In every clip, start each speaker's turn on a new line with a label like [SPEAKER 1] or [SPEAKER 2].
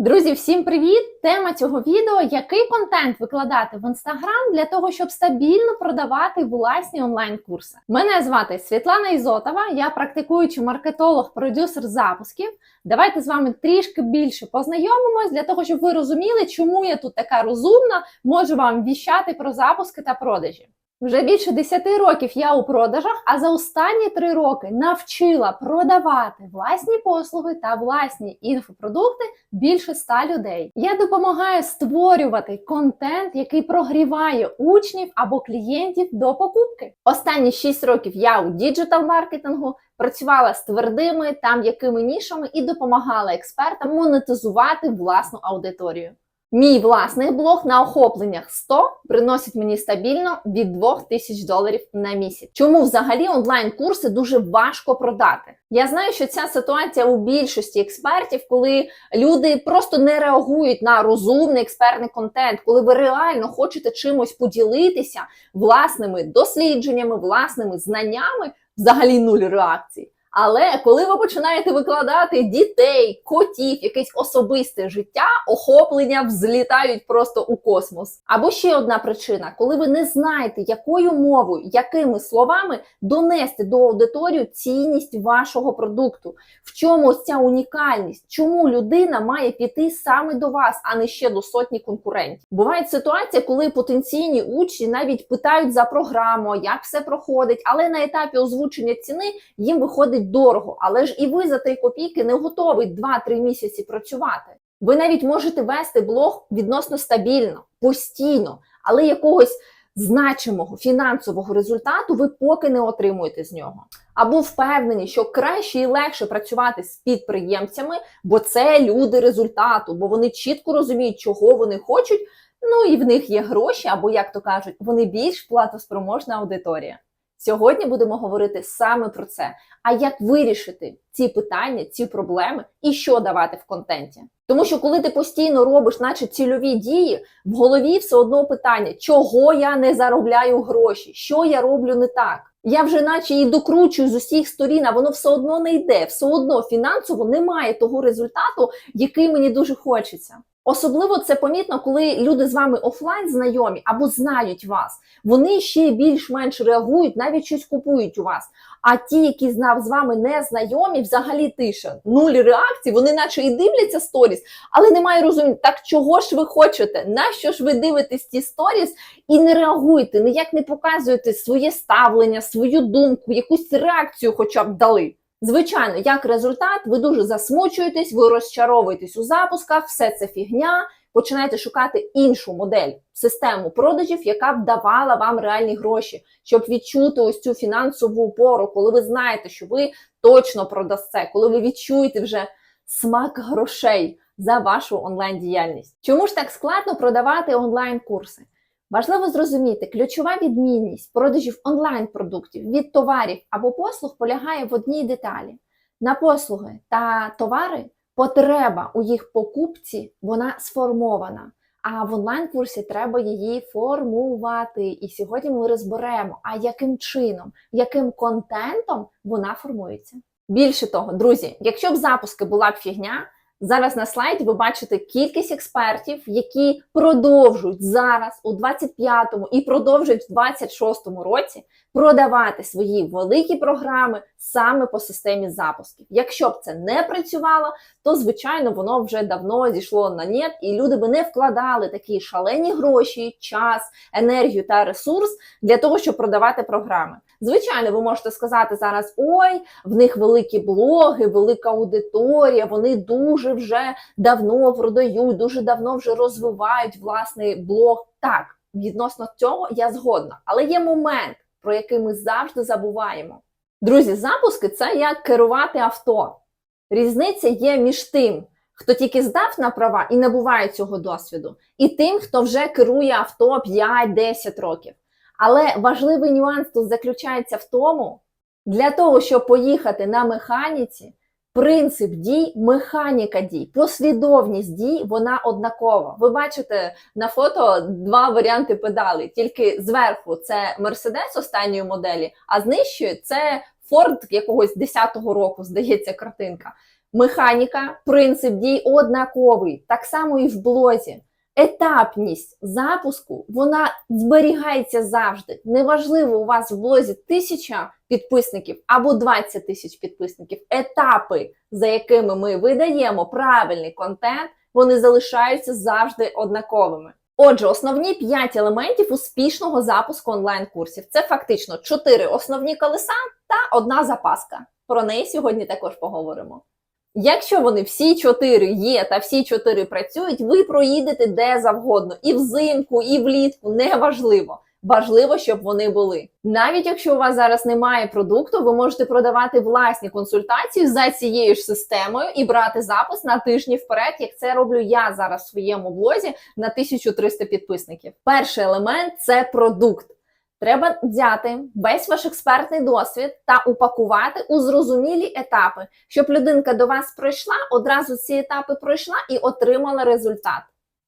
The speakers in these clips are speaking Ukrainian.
[SPEAKER 1] Друзі, всім привіт! Тема цього відео який контент викладати в інстаграм для того, щоб стабільно продавати власні онлайн-курси. Мене звати Світлана Ізотова, я практикуючий маркетолог, продюсер запусків. Давайте з вами трішки більше познайомимось для того, щоб ви розуміли, чому я тут така розумна, можу вам віщати про запуски та продажі. Вже більше 10 років я у продажах, а за останні 3 роки навчила продавати власні послуги та власні інфопродукти більше 100 людей. Я допомагаю створювати контент, який прогріває учнів або клієнтів до покупки. Останні 6 років я у діджитал маркетингу працювала з твердими та м'якими нішами і допомагала експертам монетизувати власну аудиторію. Мій власний блог на охопленнях 100 приносить мені стабільно від 2000 доларів на місяць. Чому взагалі онлайн-курси дуже важко продати? Я знаю, що ця ситуація у більшості експертів, коли люди просто не реагують на розумний експертний контент, коли ви реально хочете чимось поділитися власними дослідженнями, власними знаннями, взагалі нуль реакцій. Але коли ви починаєте викладати дітей, котів, якесь особисте життя, охоплення взлітають просто у космос. Або ще одна причина, коли ви не знаєте, якою мовою, якими словами донести до аудиторії цінність вашого продукту, в чому ось ця унікальність, чому людина має піти саме до вас, а не ще до сотні конкурентів. Буває ситуація, коли потенційні учні навіть питають за програму, як все проходить, але на етапі озвучення ціни їм виходить дорого, але ж і ви за 3 копійки не готовий 2-3 місяці працювати. Ви навіть можете вести блог відносно стабільно, постійно, але якогось значимого фінансового результату ви поки не отримуєте з нього. Або впевнені, що краще і легше працювати з підприємцями, бо це люди результату, бо вони чітко розуміють, чого вони хочуть. Ну і в них є гроші, або як то кажуть, вони більш платоспроможна аудиторія. Сьогодні будемо говорити саме про це. А як вирішити ці питання, ці проблеми і що давати в контенті? Тому що коли ти постійно робиш, наче цільові дії, в голові все одно питання, чого я не заробляю гроші, що я роблю не так. Я вже наче і докручую з усіх сторін, а воно все одно не йде, все одно фінансово немає того результату, який мені дуже хочеться. Особливо це помітно, коли люди з вами офлайн знайомі або знають вас. Вони ще більш-менш реагують, навіть щось купують у вас. А ті, які знав з вами не знайомі, взагалі тиша, нуль реакцій, вони наче і дивляться сторіс, але немає розуміння, так чого ж ви хочете? Нащо ж ви дивитесь ті сторіс і не реагуєте, ніяк не показуєте своє ставлення, свою думку, якусь реакцію, хоча б дали. Звичайно, як результат, ви дуже засмучуєтесь, ви розчаровуєтесь у запусках, все це фігня. Починаєте шукати іншу модель, систему продажів, яка б давала вам реальні гроші, щоб відчути ось цю фінансову опору, коли ви знаєте, що ви точно продасте, коли ви відчуєте вже смак грошей за вашу онлайн-діяльність. Чому ж так складно продавати онлайн-курси? Важливо зрозуміти, ключова відмінність продажів онлайн-продуктів від товарів або послуг полягає в одній деталі. На послуги та товари потреба у їх покупці вона сформована. А в онлайн-курсі треба її формувати. І сьогодні ми розберемо, а яким чином, яким контентом вона формується. Більше того, друзі, якщо б запуски була б фігня, Зараз на слайді ви бачите кількість експертів, які продовжують зараз у 25-му і продовжують в 26-му році продавати свої великі програми саме по системі запусків. Якщо б це не працювало, то звичайно воно вже давно зійшло на нет, і люди би не вкладали такі шалені гроші, час, енергію та ресурс для того, щоб продавати програми. Звичайно, ви можете сказати зараз: ой, в них великі блоги, велика аудиторія, вони дуже вже давно продають, дуже давно вже розвивають власний блог. Так, відносно цього я згодна, але є момент, про який ми завжди забуваємо. Друзі, запуски це як керувати авто. Різниця є між тим, хто тільки здав на права і набуває цього досвіду, і тим, хто вже керує авто 5-10 років. Але важливий нюанс тут заключається в тому, для того, щоб поїхати на механіці, принцип дій, механіка дій, послідовність дій, вона однакова. Ви бачите на фото два варіанти педалей. Тільки зверху це Mercedes останньої моделі, а знищує це Ford якогось 10-го року, здається, картинка. Механіка, принцип дій однаковий, так само і в блозі. Етапність запуску вона зберігається завжди. Неважливо, у вас в блозі тисяча підписників або 20 тисяч підписників. Етапи, за якими ми видаємо правильний контент, вони залишаються завжди однаковими. Отже, основні 5 елементів успішного запуску онлайн-курсів це фактично 4 основні колеса та одна запаска. Про неї сьогодні також поговоримо. Якщо вони всі чотири є та всі чотири працюють, ви проїдете де завгодно, і взимку, і влітку, неважливо. Важливо, щоб вони були. Навіть якщо у вас зараз немає продукту, ви можете продавати власні консультації за цією ж системою і брати запис на тижні вперед, як це роблю я зараз в своєму блозі на 1300 підписників. Перший елемент це продукт. Треба взяти весь ваш експертний досвід та упакувати у зрозумілі етапи, щоб людинка до вас прийшла, одразу ці етапи пройшла і отримала результат.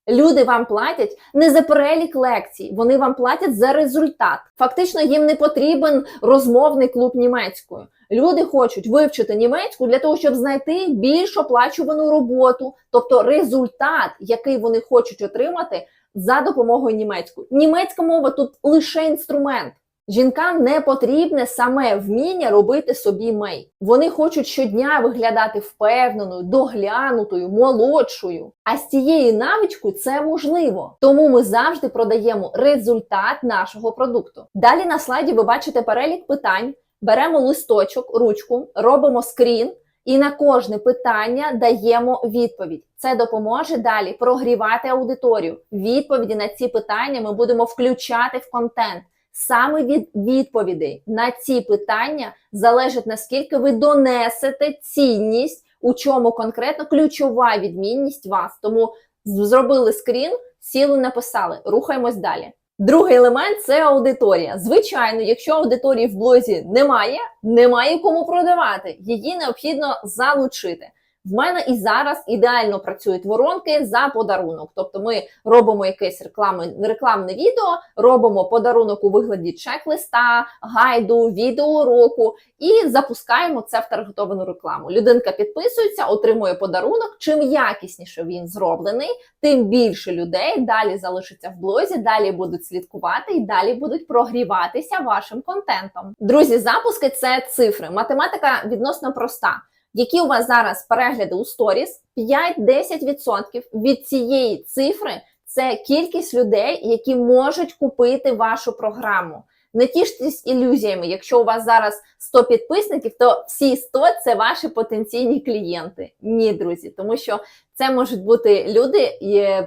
[SPEAKER 1] Люди вам платять не за перелік лекцій, вони вам платять за результат. Фактично, їм не потрібен розмовний клуб німецькою. Люди хочуть вивчити німецьку для того, щоб знайти більш оплачувану роботу, тобто результат, який вони хочуть отримати за допомогою німецької. Німецька мова тут лише інструмент. Жінкам не потрібне саме вміння робити собі мей. Вони хочуть щодня виглядати впевненою, доглянутою, молодшою. А з цією навичкою це можливо. Тому ми завжди продаємо результат нашого продукту. Далі на слайді ви бачите перелік питань. Беремо листочок, ручку, робимо скрін. І на кожне питання даємо відповідь. Це допоможе далі прогрівати аудиторію. Відповіді на ці питання ми будемо включати в контент. Саме від відповідей на ці питання залежить наскільки ви донесете цінність, у чому конкретно ключова відмінність вас. Тому зробили скрін, сіли, написали. Рухаємось далі. Другий елемент це аудиторія. Звичайно, якщо аудиторії в блозі немає, немає кому продавати. Її необхідно залучити. В мене і зараз ідеально працюють воронки за подарунок. Тобто ми робимо якесь рекламне, рекламне відео, робимо подарунок у вигляді чек-листа, гайду, відеоуроку і запускаємо це в таргетовану рекламу. Людинка підписується, отримує подарунок. Чим якісніше він зроблений, тим більше людей далі залишиться в блозі, далі будуть слідкувати і далі будуть прогріватися вашим контентом. Друзі, запуски це цифри. Математика відносно проста. Які у вас зараз перегляди у сторіс, 5-10% від цієї цифри це кількість людей, які можуть купити вашу програму. Не тіштесь ілюзіями. Якщо у вас зараз 100 підписників, то всі 100 – це ваші потенційні клієнти. Ні, друзі, тому що це можуть бути люди,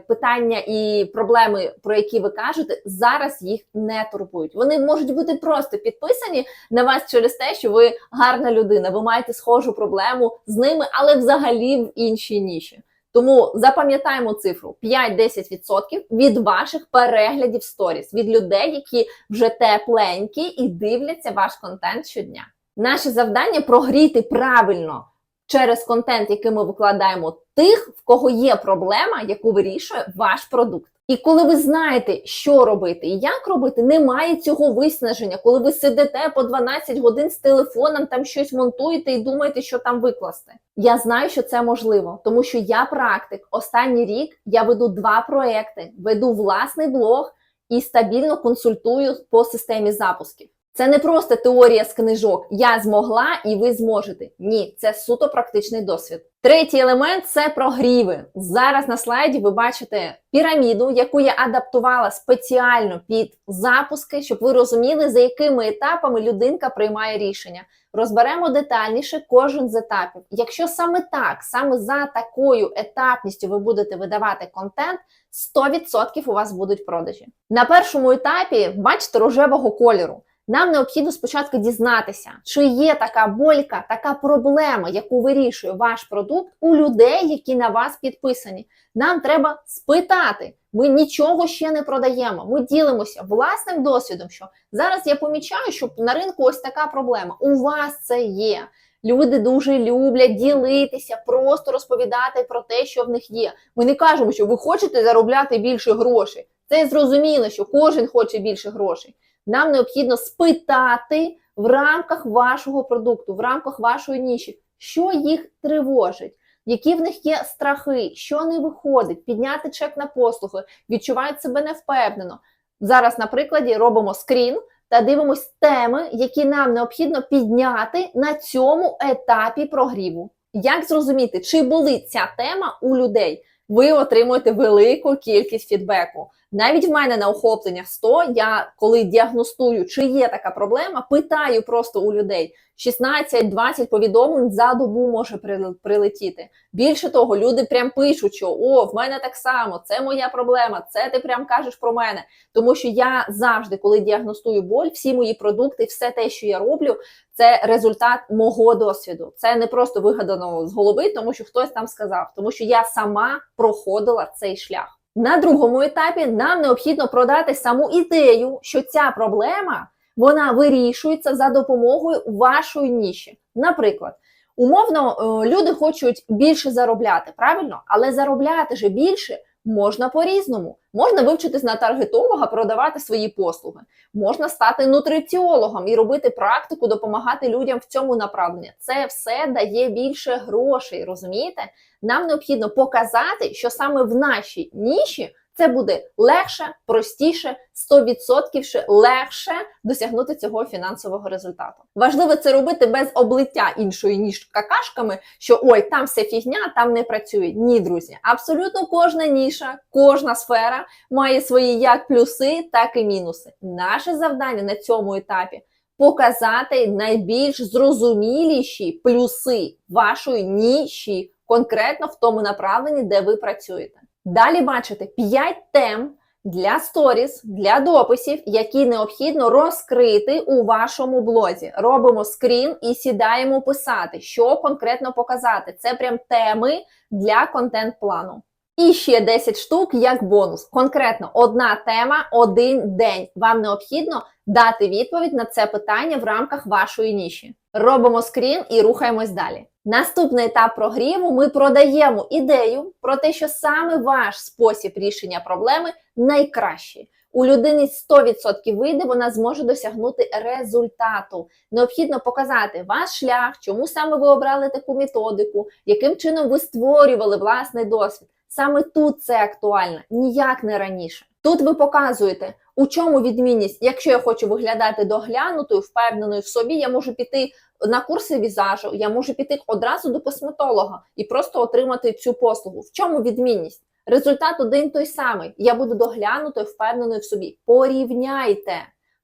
[SPEAKER 1] питання і проблеми, про які ви кажете, зараз їх не турбують. Вони можуть бути просто підписані на вас через те, що ви гарна людина. Ви маєте схожу проблему з ними, але взагалі в іншій ніші. Тому запам'ятаємо цифру 5-10% від ваших переглядів сторіс, від людей, які вже тепленькі і дивляться ваш контент щодня. Наше завдання прогріти правильно через контент, який ми викладаємо, тих, в кого є проблема, яку вирішує ваш продукт. І коли ви знаєте, що робити і як робити, немає цього виснаження, коли ви сидите по 12 годин з телефоном, там щось монтуєте і думаєте, що там викласти. Я знаю, що це можливо, тому що я практик. Останній рік я веду два проекти, веду власний блог і стабільно консультую по системі запусків. Це не просто теорія з книжок. Я змогла і ви зможете. Ні, це суто практичний досвід. Третій елемент це прогріви. Зараз на слайді ви бачите піраміду, яку я адаптувала спеціально під запуски, щоб ви розуміли, за якими етапами людинка приймає рішення. Розберемо детальніше кожен з етапів. Якщо саме так, саме за такою етапністю ви будете видавати контент, 100% у вас будуть продажі. На першому етапі бачите рожевого кольору. Нам необхідно спочатку дізнатися, чи є така болька, така проблема, яку вирішує ваш продукт у людей, які на вас підписані. Нам треба спитати. Ми нічого ще не продаємо. Ми ділимося власним досвідом. Що зараз я помічаю, що на ринку ось така проблема. У вас це є. Люди дуже люблять ділитися, просто розповідати про те, що в них є. Ми не кажемо, що ви хочете заробляти більше грошей. Це зрозуміло, що кожен хоче більше грошей. Нам необхідно спитати в рамках вашого продукту, в рамках вашої ніші, що їх тривожить. Які в них є страхи, що не виходить, підняти чек на послуги, відчувають себе невпевнено. Зараз, на прикладі, робимо скрін та дивимось теми, які нам необхідно підняти на цьому етапі прогріву. Як зрозуміти, чи були ця тема у людей? Ви отримуєте велику кількість фідбеку. Навіть в мене на охопленнях 100, я коли діагностую, чи є така проблема, питаю просто у людей. 16-20 повідомлень за добу може прил- прилетіти. Більше того, люди прям пишуть, що о, в мене так само, це моя проблема, це ти прям кажеш про мене. Тому що я завжди, коли діагностую боль, всі мої продукти, все те, що я роблю, це результат мого досвіду. Це не просто вигадано з голови, тому що хтось там сказав, тому що я сама проходила цей шлях. На другому етапі нам необхідно продати саму ідею, що ця проблема вона вирішується за допомогою вашої ніші. Наприклад, умовно, е, люди хочуть більше заробляти, правильно? Але заробляти же більше можна по-різному. Можна вивчитись на таргетолога, продавати свої послуги. Можна стати нутриціологом і робити практику, допомагати людям в цьому направленні. Це все дає більше грошей, розумієте? Нам необхідно показати, що саме в нашій ніші це буде легше, простіше, 100% легше досягнути цього фінансового результату. Важливо це робити без облиття іншої ніж какашками, що ой, там все фігня, там не працює. Ні, друзі, абсолютно кожна ніша, кожна сфера має свої як плюси, так і мінуси. Наше завдання на цьому етапі показати найбільш зрозуміліші плюси вашої ніші, конкретно в тому направленні, де ви працюєте. Далі бачите 5 тем для сторіс, для дописів, які необхідно розкрити у вашому блозі. Робимо скрін і сідаємо писати, що конкретно показати. Це прям теми для контент-плану. І ще 10 штук як бонус. Конкретно одна тема, один день. Вам необхідно дати відповідь на це питання в рамках вашої ніші. Робимо скрін і рухаємось далі. Наступний етап прогріву ми продаємо ідею про те, що саме ваш спосіб рішення проблеми найкращий. У людини 100% вийде, вона зможе досягнути результату. Необхідно показати ваш шлях, чому саме ви обрали таку методику, яким чином ви створювали власний досвід. Саме тут це актуально, ніяк не раніше. Тут ви показуєте, у чому відмінність, якщо я хочу виглядати доглянутою, впевненою в собі, я можу піти на курси візажу, я можу піти одразу до косметолога і просто отримати цю послугу. В чому відмінність? Результат один той самий. Я буду доглянутою, впевненою в собі. Порівняйте.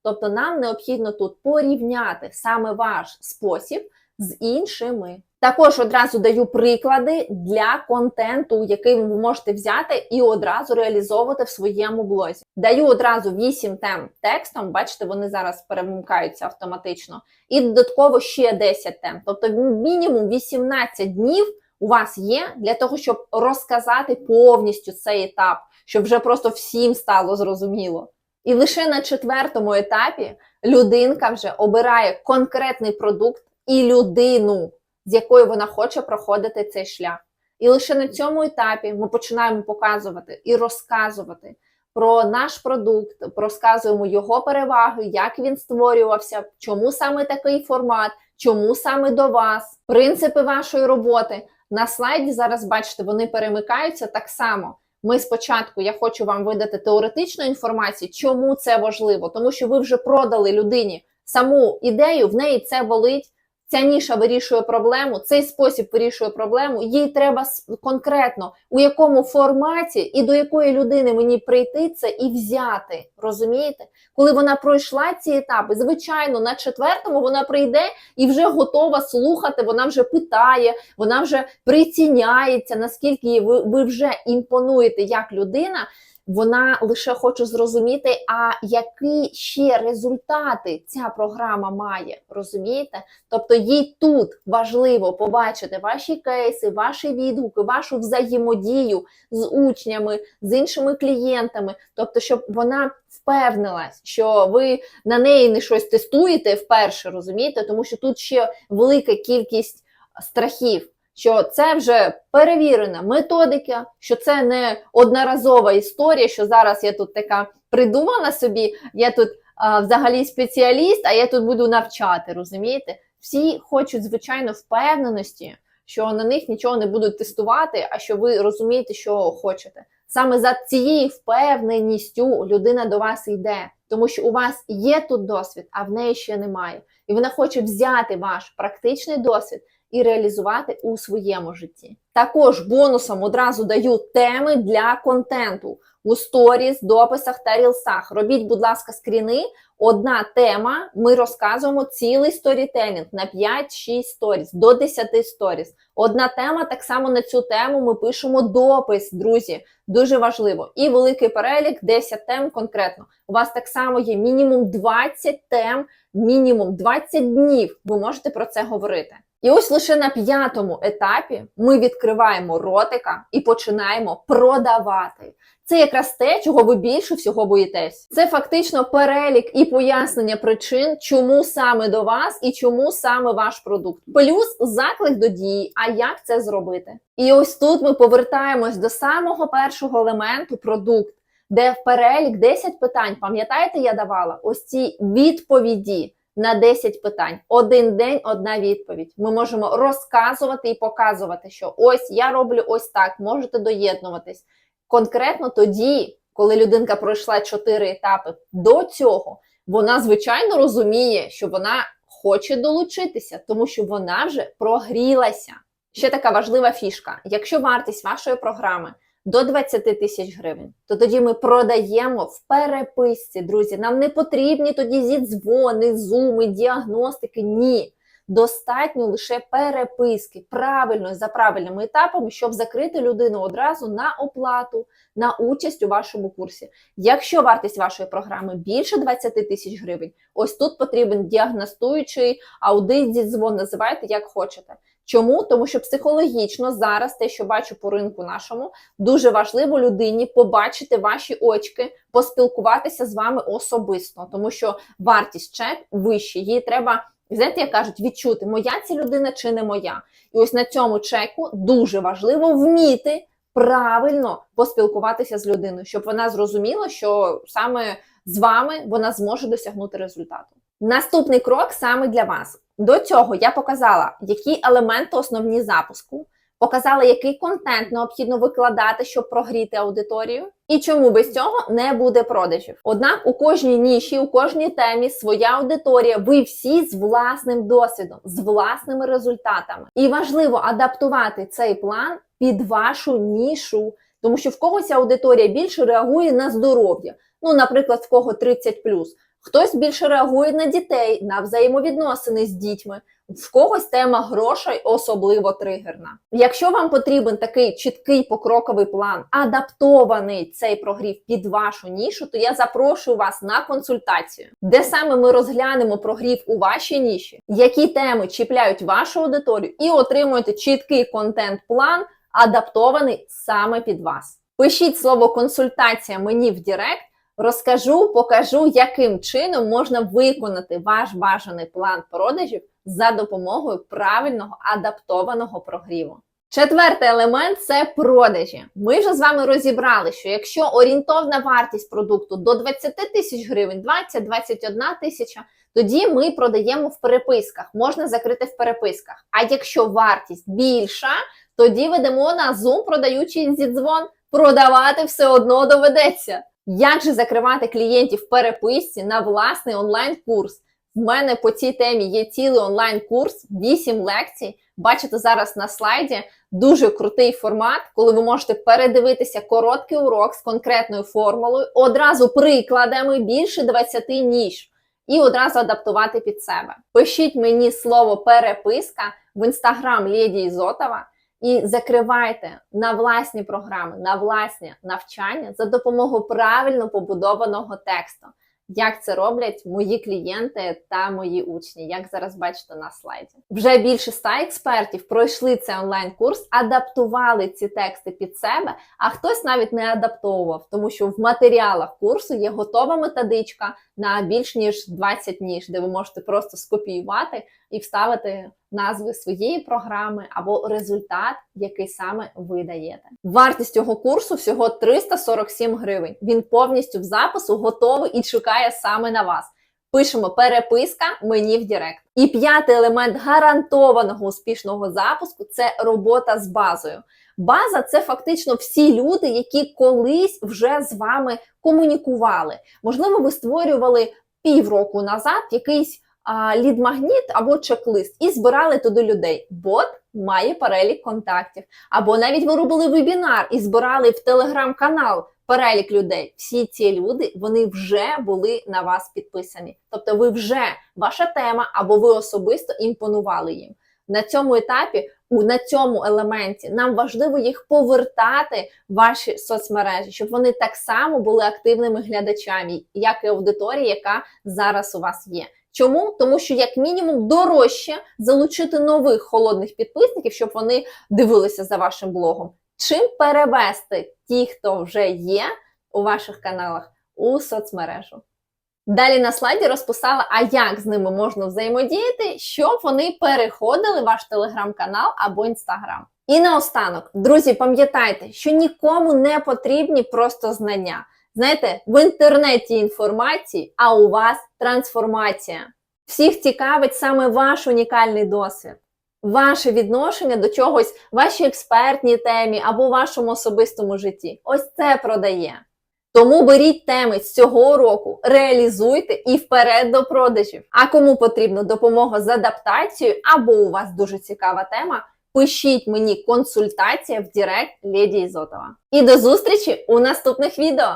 [SPEAKER 1] Тобто нам необхідно тут порівняти саме ваш спосіб з іншими. Також одразу даю приклади для контенту, який ви можете взяти і одразу реалізовувати в своєму блозі. Даю одразу 8 тем текстом, бачите, вони зараз перемикаються автоматично, і додатково ще 10 тем. Тобто мінімум 18 днів у вас є для того, щоб розказати повністю цей етап, щоб вже просто всім стало зрозуміло. І лише на четвертому етапі людинка вже обирає конкретний продукт і людину, з якою вона хоче проходити цей шлях. І лише на цьому етапі ми починаємо показувати і розказувати про наш продукт, розказуємо його переваги, як він створювався, чому саме такий формат, чому саме до вас, принципи вашої роботи. На слайді зараз бачите, вони перемикаються так само. Ми спочатку я хочу вам видати теоретичну інформацію, чому це важливо, тому що ви вже продали людині саму ідею, в неї це болить. Ця ніша вирішує проблему, цей спосіб вирішує проблему. Їй треба конкретно у якому форматі і до якої людини мені прийти це і взяти. Розумієте? Коли вона пройшла ці етапи, звичайно, на четвертому вона прийде і вже готова слухати. Вона вже питає, вона вже приціняється, наскільки ви, вже імпонуєте як людина. Вона лише хоче зрозуміти, а які ще результати ця програма має, розумієте? Тобто їй тут важливо побачити ваші кейси, ваші відгуки, вашу взаємодію з учнями, з іншими клієнтами, тобто, щоб вона впевнилась, що ви на неї не щось тестуєте вперше, розумієте, тому що тут ще велика кількість страхів що це вже перевірена методика, що це не одноразова історія, що зараз я тут така придумала собі, я тут а, взагалі спеціаліст, а я тут буду навчати, розумієте? Всі хочуть, звичайно, впевненості, що на них нічого не будуть тестувати, а що ви розумієте, що хочете. Саме за цією впевненістю людина до вас йде, тому що у вас є тут досвід, а в неї ще немає. І вона хоче взяти ваш практичний досвід і реалізувати у своєму житті. Також бонусом одразу даю теми для контенту у сторіс, дописах та рілсах. Робіть, будь ласка, скріни. Одна тема. Ми розказуємо цілий сторітелінг на 5-6 сторіс, до 10 сторіс. Одна тема, так само на цю тему ми пишемо допис, друзі. Дуже важливо. І великий перелік, 10 тем конкретно. У вас так само є мінімум 20 тем, мінімум 20 днів. Ви можете про це говорити. І ось лише на п'ятому етапі ми відкриваємо ротика і починаємо продавати. Це якраз те, чого ви більше всього боїтесь. Це фактично перелік і пояснення причин, чому саме до вас і чому саме ваш продукт. Плюс заклик до дії. А як це зробити? І ось тут ми повертаємось до самого першого елементу продукт, де в перелік 10 питань. Пам'ятаєте, я давала ось ці відповіді. На 10 питань. Один день, одна відповідь. Ми можемо розказувати і показувати, що ось я роблю ось так, можете доєднуватись. Конкретно тоді, коли людинка пройшла 4 етапи до цього, вона звичайно розуміє, що вона хоче долучитися, тому що вона вже прогрілася. Ще така важлива фішка: якщо вартість вашої програми до 20 тисяч гривень, то тоді ми продаємо в переписці, друзі. Нам не потрібні тоді зідзвони, зуми, діагностики. Ні. Достатньо лише переписки правильно за правильними етапами, щоб закрити людину одразу на оплату, на участь у вашому курсі. Якщо вартість вашої програми більше 20 тисяч гривень, ось тут потрібен діагностуючий аудит, зідзвон, називайте як хочете. Чому? Тому що психологічно зараз те, що бачу по ринку нашому, дуже важливо людині побачити ваші очки, поспілкуватися з вами особисто, тому що вартість чек вища, її треба. Знаєте, як кажуть, відчути, моя ця людина чи не моя. І ось на цьому чеку дуже важливо вміти правильно поспілкуватися з людиною, щоб вона зрозуміла, що саме з вами вона зможе досягнути результату. Наступний крок саме для вас. До цього я показала, які елементи основні запуску, показала, який контент необхідно викладати, щоб прогріти аудиторію, і чому без цього не буде продажів. Однак у кожній ніші, у кожній темі своя аудиторія, ви всі з власним досвідом, з власними результатами. І важливо адаптувати цей план під вашу нішу, тому що в когось аудиторія більше реагує на здоров'я. Ну, наприклад, в кого 30 Хтось більше реагує на дітей, на взаємовідносини з дітьми. В когось тема грошей особливо тригерна. Якщо вам потрібен такий чіткий покроковий план, адаптований цей прогрів під вашу нішу, то я запрошую вас на консультацію, де саме ми розглянемо прогрів у вашій ніші, які теми чіпляють вашу аудиторію, і отримуєте чіткий контент-план, адаптований саме під вас. Пишіть слово консультація мені в Директ. Розкажу, покажу, яким чином можна виконати ваш бажаний план продажів за допомогою правильного адаптованого прогріву. Четвертий елемент це продажі. Ми вже з вами розібрали, що якщо орієнтовна вартість продукту до 20 тисяч гривень, 20-21 тисяча, тоді ми продаємо в переписках, можна закрити в переписках. А якщо вартість більша, тоді ведемо на Zoom, продаючий зідзвон, продавати все одно доведеться. Як же закривати клієнтів в переписці на власний онлайн-курс? В мене по цій темі є цілий онлайн-курс, 8 лекцій. Бачите зараз на слайді дуже крутий формат, коли ви можете передивитися короткий урок з конкретною формулою, одразу прикладами більше 20 ніж, і одразу адаптувати під себе. Пишіть мені слово переписка в інстаграм Леді Ізотова і закривайте на власні програми, на власні навчання за допомогою правильно побудованого тексту. Як це роблять мої клієнти та мої учні, як зараз бачите на слайді. Вже більше ста експертів пройшли цей онлайн-курс, адаптували ці тексти під себе, а хтось навіть не адаптовував, тому що в матеріалах курсу є готова методичка на більш ніж 20 ніж, де ви можете просто скопіювати і вставити назви своєї програми або результат, який саме ви даєте. Вартість цього курсу всього 347 гривень. Він повністю в запису готовий і чекає саме на вас. Пишемо переписка мені в Директ. І п'ятий елемент гарантованого успішного запуску це робота з базою. База це фактично всі люди, які колись вже з вами комунікували. Можливо, ви створювали півроку назад якийсь лід-магніт або чек-лист і збирали туди людей. Бот має перелік контактів. Або навіть ви робили вебінар і збирали в телеграм-канал перелік людей. Всі ці люди вони вже були на вас підписані. Тобто, ви вже ваша тема або ви особисто імпонували їм. На цьому етапі, у на цьому елементі, нам важливо їх повертати в ваші соцмережі, щоб вони так само були активними глядачами, як і аудиторія, яка зараз у вас є. Чому? Тому що, як мінімум, дорожче залучити нових холодних підписників, щоб вони дивилися за вашим блогом. Чим перевести ті, хто вже є у ваших каналах, у соцмережу. Далі на слайді розписала, а як з ними можна взаємодіяти, щоб вони переходили ваш телеграм-канал або інстаграм. І наостанок, друзі, пам'ятайте, що нікому не потрібні просто знання. Знаєте, в інтернеті інформації, а у вас трансформація. Всіх цікавить саме ваш унікальний досвід, ваше відношення до чогось, вашій експертній темі або вашому особистому житті. Ось це продає. Тому беріть теми з цього року, реалізуйте і вперед до продажів. А кому потрібна допомога з адаптацією, або у вас дуже цікава тема, пишіть мені консультація в Директ Леді Ізотова. І до зустрічі у наступних відео!